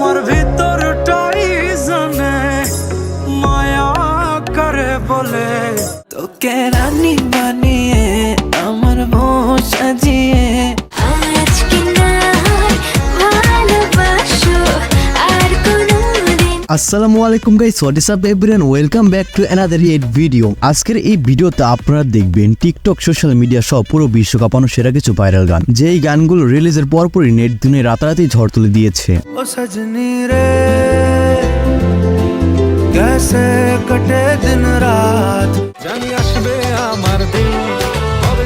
আমার ভিতরটাই জানে মায়া করে বলে তোকে রানী আসসালামু আলাইকুম guys what is up everyone welcome back to another eight video আজকের এই ভিডিওতে আপনারা দেখবেন টিকটক সোশ্যাল মিডিয়া সহ পুরো বিশ্ব কাঁপানো সেরা কিছু ভাইরাল গান। যেই গানগুলো রিলিজের পরপরই নেট দুনিয়া রাতারাতি ঝড় তুলে দিয়েছে। দিন আমার দিন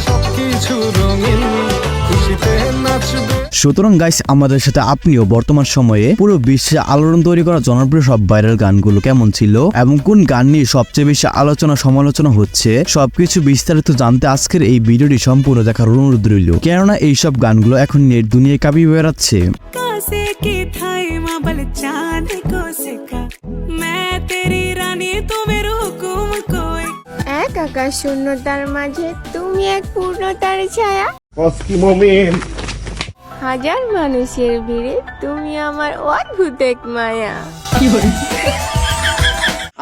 সবকিছু রঙিন, খুশিতে নাচবে। সুতরাং গাইস আমাদের সাথে আপনিও বর্তমান সময়ে পুরো বিশ্বে আলোড়ন তৈরি করা জনপ্রিয় সব ভাইরাল গানগুলো কেমন ছিল এবং কোন গান নিয়ে সবচেয়ে বেশি আলোচনা সমালোচনা হচ্ছে সবকিছু বিস্তারিত জানতে আজকের এই ভিডিওটি সম্পূর্ণ দেখার অনুরোধ রইল। কেননা এইসব গানগুলো এখন নেট দুনিয়ায় কাঁপিয়ে বেড়াচ্ছে। কাকা শূন্যতার মাঝে তুমি এক পূর্ণতার ছায়া। হাজার মানুষের ভিড়ে তুমি আমার অদ্ভুত এক মায়া।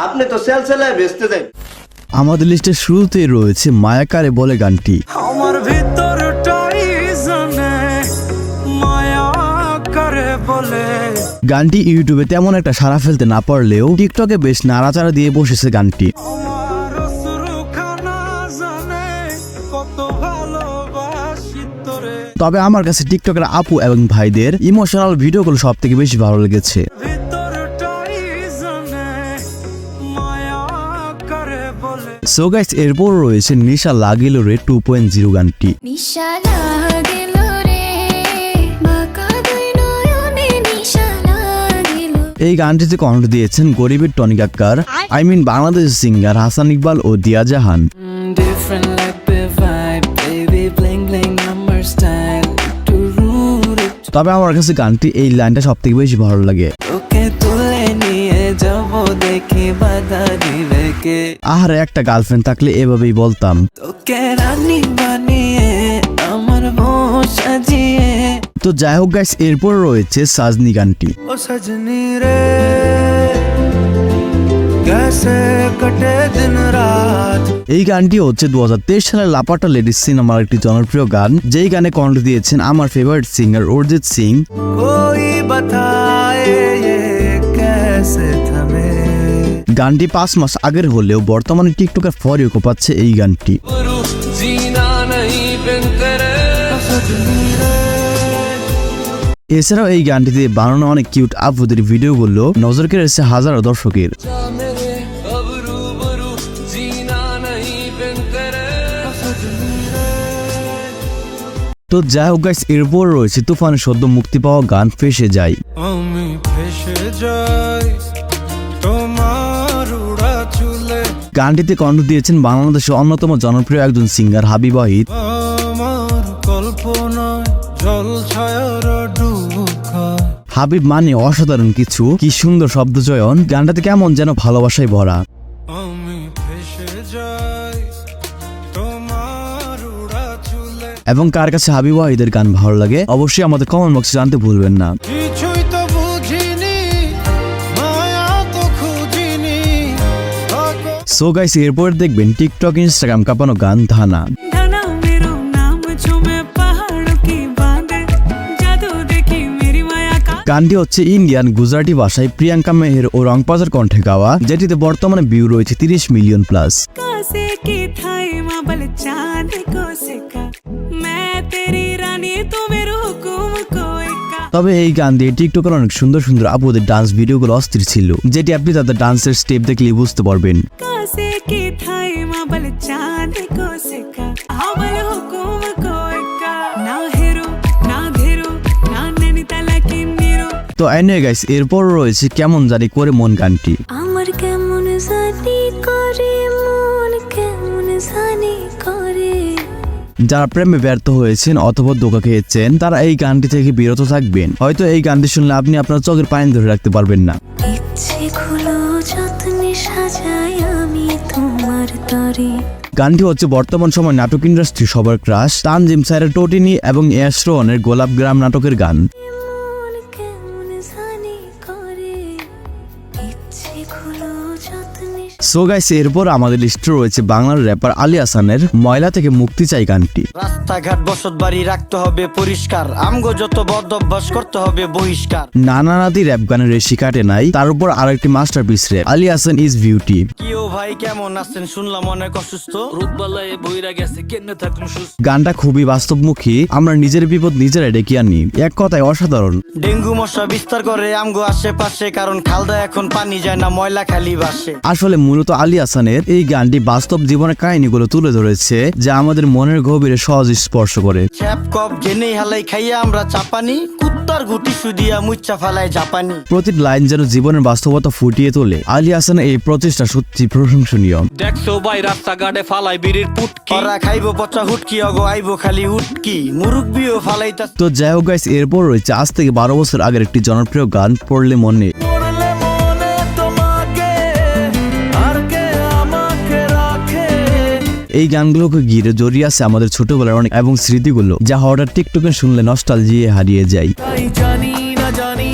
আপনি তো সেল সেলায় বেচতে দেন আমাদের লিস্টের শুরুতেই রয়েছে মায়াকারে বলে গানটি। আমার ভিতরটাই জানে মায়া করে বলে। গানটি ইউটিউবে তেমন একটা সাড়া ফেলতে না পারলেও টিকটকে বেশ নাড়াচাড়া দিয়ে বসেছে গানটি। তবে আমার কাছে টিকটকের আপু এবং ভাইদের ইমোশনাল ভিডিওগুলো সব থেকে বেশি ভালো লেগেছে। সো গাইস এরপর রয়েছে নিশা লাগিল রে টু পয়েন্ট জিরো গানটি। নিশা লাগিল রে বাঁকা দুই নয়নে নিশা লাগিল। এই গানটিতে কণ্ঠ দিয়েছেন গরিবের tonic আক্কার I mean Bangladesh singer Hasan Iqbal ও দিয়া জাহান। তবে আমার কাছে গানটি এই লাইনটা সব থেকে বেশি ভালো লাগে। আহারে একটা গার্লফ্রেন্ড থাকলে এভাবেই বলতাম। তোকে রানী বানিয়ে আমার সাজিয়ে। তো যাই হোক গাইস এরপর রয়েছে সাজনি গানটি। ও সাজনি রে। এই গানটি হচ্ছে দু হাজার তেইশ সালের লাপাটা লেডিস সিনেমার একটি জনপ্রিয় গান। যেই গানে কণ্ঠ দিয়েছেন আমার ফেভারিট সিঙ্গার অরিজিৎ সিং। গানটি পাঁচ মাস আগের হলেও বর্তমানে টিকটকের ফর পাচ্ছে এই গানটি। এছাড়াও এই গানটিতে বানানো অনেক কিউট আপুদের ভিডিওগুলো নজর কেড়েছে হাজারো দর্শকের। তো যাই হোক গাইস এরপর রয়েছে তুফানের সদ্য মুক্তি পাওয়া গান ফেসে যায়। আমি ফেসে যাই তোমার উড়া চুলে। গানটিতে কণ্ঠ দিয়েছেন বাংলাদেশের অন্যতম জনপ্রিয় একজন সিঙ্গার হাবিব ওয়াহিদ। আমার কল্পনায় জল ছায়ার হাবিব মানে অসাধারণ কিছু কি সুন্দর শব্দচয়ন। গানটাতে কেমন যেন ভালোবাসায় ভরা। এবং কার কাছে হাবিব ওয়াহিদের গান ভালো লাগে অবশ্যই আমাদের কমেন্ট বক্সে জানতে ভুলবেন না। সো গাইস এরপর দেখবেন টিকটক ইনস্টাগ্রাম কাঁপানো গান ধানা। গানটি হচ্ছে ইন্ডিয়ান গুজরাটি ভাষায় প্রিয়াঙ্কা মেহের ও রংপাজার কণ্ঠে গাওয়া যেটিতে বর্তমানে ভিউ রয়েছে তিরিশ মিলিয়ন প্লাস তবে এই গান দিয়ে টিকটকের অনেক সুন্দর সুন্দর আপুদের ডান্স ভিডিওগুলো অস্থির ছিল যেটি আপনি তাদের ডান্সের স্টেপ দেখলেই বুঝতে পারবেন। তো এনে গাইস এরপর রয়েছে কেমন জানি করে মন গানটি। যারা প্রেমে ব্যর্থ হয়েছেন অথবা ধোকা খেয়েছেন তারা এই গানটি থেকে বিরত থাকবেন। হয়তো এই গানটি শুনলে আপনি আপনার চোখের পানি ধরে রাখতে পারবেন না। গানটি হচ্ছে বর্তমান সময় নাটক ইন্ডাস্ট্রি সবার ক্রাশ তানজিম স্যারের টোটিনি এবং রোহনের গোলাপ গ্রাম নাটকের গান। সো গাইস এরপর আমাদের লিস্টে রয়েছে বাংলার র্যাপার আলী হাসানের ময়লা থেকে মুক্তি চাই গানটি। রাস্তাঘাট বসত বাড়ি রাখতে হবে পরিষ্কার। আমগো যত বদ অভ্যাস করতে হবে বহিষ্কার। নানা নাতি র্যাপ গানের রেশি কাটে নাই তার উপর আরেকটি master piece rap Ali Hasan is beauty কি ও ভাই কেমন আছেন? শুনলাম অনেক অসুস্থ। রোগবালায় বইরা গেছে কেমনে থাকুন সুস্থ? গানটা খুবই বাস্তবমুখী আমরা নিজের বিপদ নিজেরাই ডেকে আনি এক কথায় অসাধারণ। ডেঙ্গু মশা বিস্তার করে আমগো আশেপাশে কারণ খালদা এখন পানি যায় না ময়লা খালি বাসে। আসলে মূলত আলী হাসানের এই গানটি বাস্তব জীবনের কাহিনীগুলো তুলে ধরেছে যা আমাদের মনের গভীরে সহজ স্পর্শ করে। চ্যাপ কপ জেনেই হালাই খাইয়া আমরা চাপানি কুত্তার গুটি সুদিয়া মুচ্চা ফালায় জাপানি। প্রতিটি লাইন যেন জীবনের বাস্তবতা ফুটিয়ে তোলে। আলী হাসানের এই প্রচেষ্টা সত্যি প্রশংসনীয়। দেখছ ভাই রাস্তাঘাটে ফালাই বিড়ির পুটকি। ওরা খাইবো পচা হুটকি অগো আইবো খালি উটকি। মুরুব্বিও ফালাইতা তো যাই হোক গাইস এরপর রয়েছে আজ থেকে বারো বছর আগের একটি জনপ্রিয় গান পড়লে মনে। এই গানগুলোকে ঘিরে জড়িয়ে আছে আমাদের ছোটবেলার অনেক এবং স্মৃতিগুলো যা হঠাৎ টিকটকে শুনলে নস্টাল জিয়ে হারিয়ে যায়। জানি না জানি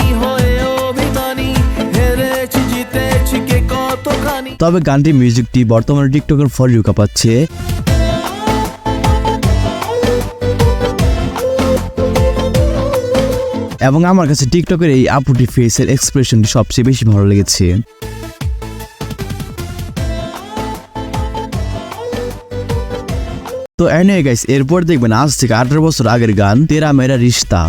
তবে গানটির মিউজিকটি বর্তমানে টিকটকের ফর ইউ কাঁপাচ্ছে। এবং আমার কাছে টিকটকের এই আপুটি ফেসের এক্সপ্রেশনটি সবচেয়ে বেশি ভালো লেগেছে। তো এনে গাইস এরপর দেখবেন আজ থেকে আঠারো বছর আগের গান তেরা মেরা রিস্তা।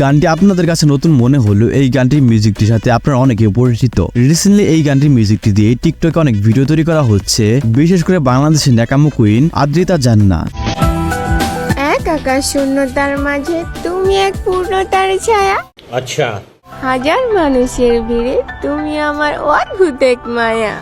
গানটি আপনাদের কাছে নতুন মনে হলো এই গানটির মিউজিকটির সাথে আপনারা অনেকে পরিচিত রিসেন্টলি এই গানটির মিউজিকটি দিয়ে টিকটকে অনেক ভিডিও তৈরি করা হচ্ছে। বিশেষ করে বাংলাদেশের ন্যাকামো কুইন আদ্রিতা জান্না। এক আকাশ শূন্যতার মাঝে তুমি এক পূর্ণতার ছায়া। আচ্ছা হাজার মানুষের ভিড়ে তুমি আমার অদ্ভুত এক মায়া।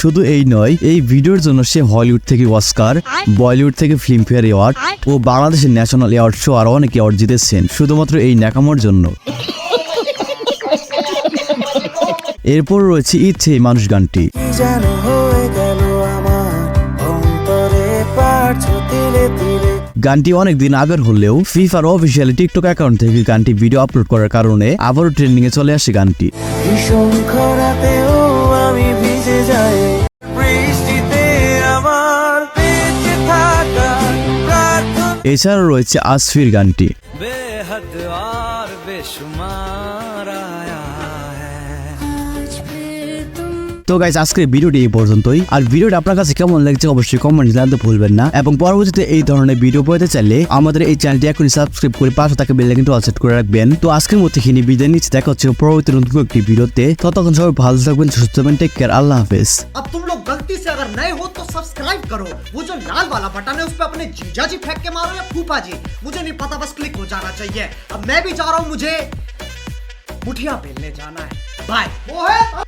শুধু এই নয় এই ভিডিওর জন্য সে হলিউড থেকে অস্কার বলিউড থেকে ফিল্মফেয়ার অ্যাওয়ার্ড ও বাংলাদেশের ন্যাশনাল অ্যাওয়ার্ড শো আরও অনেক অ্যাওয়ার্ড জিতেছেন শুধুমাত্র এই ন্যাকামোর জন্য। এরপর রয়েছে ইচ্ছে এই মানুষ গানটি। যেন হয়ে গেল আমার অন্তরে পারছ তিলে তিলে গানটি অনেক দিন আগের হলেও ফিফার অফিসিয়াল টিকটক অ্যাকাউন্ট থেকে গানটি ভিডিও আপলোড করার কারণে আবারও ট্রেন্ডিংয়ে চলে আসে গানটি। এছাড়া রয়েছে আসফির গানটি। বেহাদ আর বেশুম তো গাইজ আজকের ভিডিওটি এই পর্যন্তই আর ভিডিওটা আপনার কাছে কেমন লাগছে অবশ্যই কমেন্ট জানাতে ভুলবেন না এবং পরবর্তীতে এই ধরনের ভিডিও পেতে চাইলে আমাদের এই চ্যানেলটি এখনই সাবস্ক্রাইব করে পাশে থাকা বেল কিন্তু অল সেট করে রাখবেন তো আজকের মধ্যে এখানে বিদায় নিচ্ছে দেখা হচ্ছে পরবর্তী নতুন একটি ভিডিওতে ততক্ষণ সবাই ভালো থাকবেন সুস্থ থাকবেন টেক কেয়ার আল্লাহ হাফেজ अब तुम लोग गलती से अगर नए हो तो सब्सक्राइब करो वो जो लाल वाला बटन है उस पर अपने जीजा जी फेंक के मारो या फूफा जी मुझे नहीं पता बस क्लिक हो जाना चाहिए अब मैं भी जा रहा हूं मुझे मुठिया बेलने जाना है बाय वो है